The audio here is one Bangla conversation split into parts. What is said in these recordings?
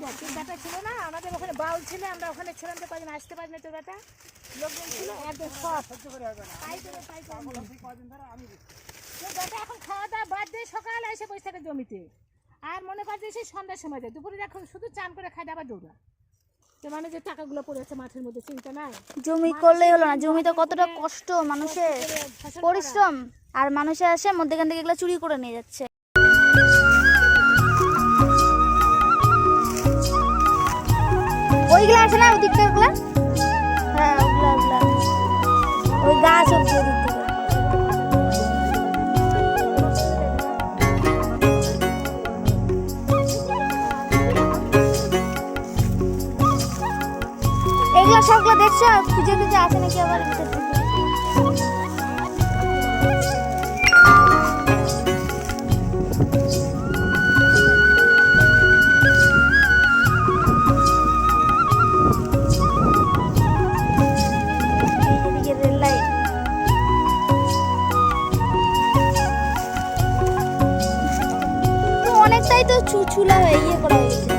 তোর ছিল না আমাদের ওখানে বাউল ছিল আমরা ওখানে ছিলাম তো কদিন আসতে পারি না তোর লোকজন ছিল একদম সব। তোর এখন খাওয়া দাওয়া বাদ দিয়ে সকালে এসে বসে থাকে জমিতে। আর মনে কর যে সেই সন্ধ্যার সময় যায়। দুপুরে এখন শুধু চান করে খাই দিয়ে আবার দৌড়া। তো মানে যে টাকাগুলো পড়েছে মাঠের মধ্যে চিন্তা নাই? জমি করলেই হলো না। জমিতে কতটা কষ্ট মানুষের পরিশ্রম। আর মানুষে আসে মধ্যেখান থেকে এগুলো চুরি করে নিয়ে যাচ্ছে। ওইগুলো না ওগুলা? হ্যাঁ ওগুলো ওগুলো ওই গাছ অব্দি ওদিক এগুলো সবগুলো দেখছ? খুঁজে খুঁজে আছে নাকি আবার? তো চুচুলা হয়ে ইয়ে করা হয়ে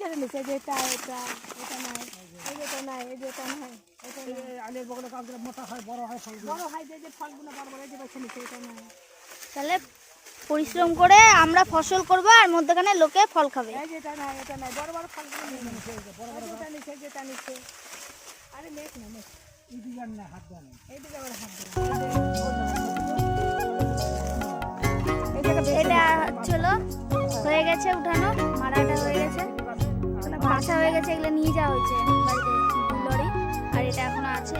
ধরে এই যে এটা, এটা, এটা নাই, এই যে এটা নাই, এই যে এটা নাই, আলের বগলে কাঁকড়া মোটা হয় বড় হয় ফল বড় হয় যে যে ফলগুলো বড় বড় এই যে বেছে নিচ্ছে এটা নাই। তাহলে পরিশ্রম করে আমরা ফসল করব আর মধ্যখানে লোকে ফল খাবে। এই যে এটা নাই এটা নাই বড় বড় ফলগুলো নিয়ে নিচ্ছে এই যে বড় বড় যেটা আরে না না হাত এইদিকে আবার হাত এটা হয়ে গেছে উঠানো মারাটা হয়ে গেছে। বাসা হয়ে গেছে এগুলো নিয়ে যাওয়া হয়েছে বাড়িতে লরি আর এটা এখনও আছে।